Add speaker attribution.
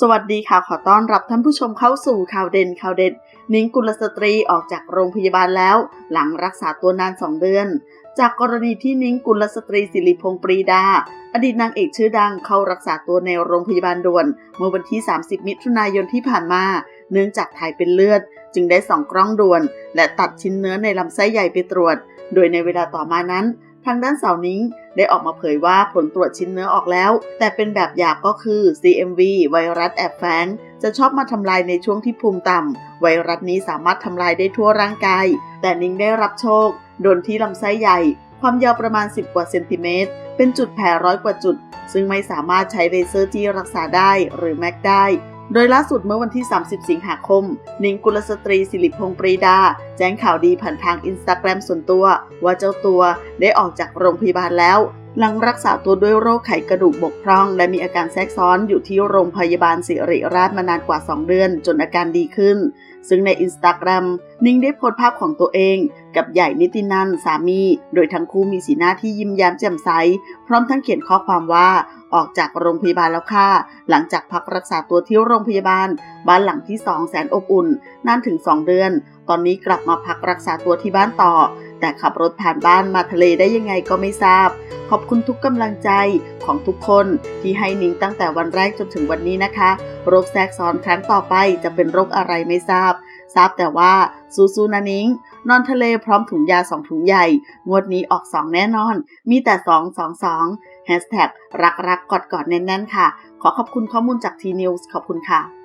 Speaker 1: สวัสดีค่ะ ขอต้อนรับท่านผู้ชมเข้าสู่ข่าวเด่นข่าวเด็ด นิ้งกุลสตรีออกจากโรงพยาบาลแล้ว หลังรักษาตัวนาน 2 เดือน จากกรณีที่นิ้งกุลสตรีสิริพงษ์ปรีดา อดีตนางเอกชื่อดังเข้ารักษาตัวในโรงพยาบาลด่วน เมื่อวันที่ 30 มิถุนายนที่ผ่านมา เนื่องจากถ่ายเป็นเลือด จึงได้ส่องกล้องด่วน และตัดชิ้นเนื้อในลำไส้ใหญ่ไปตรวจ โดยในเวลาต่อมานั้น ทางด้านสาวนิ้งได้ออกมาเผยว่าผลตรวจชิ้นเนื้อออกแล้ว แต่เป็นแบบหยาบก็คือ CMV ไวรัสแอบแฝงจะชอบมาทำลายในช่วงที่ภูมิต่ำไวรัสนี้สามารถทำลายได้ทั่วร่างกาย แต่นิ้งได้รับโชค โดนที่ลำไส้ใหญ่ ความยาวประมาณ 10 กว่าเซนติเมตร เป็นจุดแผลร้อยกว่าจุด ซึ่งไม่สามารถใช้เลเซอร์จี้รักษาได้หรือแม็กได้ โดยล่าสุดเมื่อวันที่ 30 สิงหาคม นิงกุลสตรีสิริพงษ์ปรีดา แจ้งข่าวดีผ่านทางอินสตาแกรมส่วนตัว ว่าเจ้าตัวได้ออกจากโรงพยาบาลแล้ว หลังรักษาตัวด้วยโรคไขกระดูกบกพร่อง และมีอาการแทรกซ้อนอยู่ที่โรงพยาบาลสิริราชมานานกว่า 2 เดือน จนอาการดีขึ้น ซึ่งในอินสตาแกรมนิงได้โพสต์ภาพของตัวเอง กับใหญ่นิตินันสามี โดยทั้งคู่มีสีหน้าที่ยิ้มแย้มแจ่มใส พร้อมทั้งเขียนข้อความว่าออกจากโรงพยาบาลแล้วค่ะ หลังจากพักรักษาตัวที่โรงพยาบาล บ้านหลังที่2แสนอบอุ่นนานถึง 2 เดือน ตอนนี้กลับมาพักรักษาตัวที่บ้านต่อ แต่ขับรถผ่านบ้านมาทะเลได้ยังไงก็ไม่ทราบ ขอบคุณทุกกำลังใจของทุกคนที่ให้นิ้งตั้งแต่วันแรกจนถึงวันนี้นะคะ โรคแทรกซ้อนครั้งต่อไปจะเป็นโรคอะไรไม่ทราบ ทราบแต่ว่าซูซูนานิ้งนอนทะเลพร้อมถุงยาสองถุงใหญ่ งวดนี้ออก2แน่นอน มีแต่2 2 2แฮชแท็กรักรักกอดกอดแน่นๆค่ะ ขอขอบคุณข้อมูลจากทีนิวส์ขอบคุณค่ะ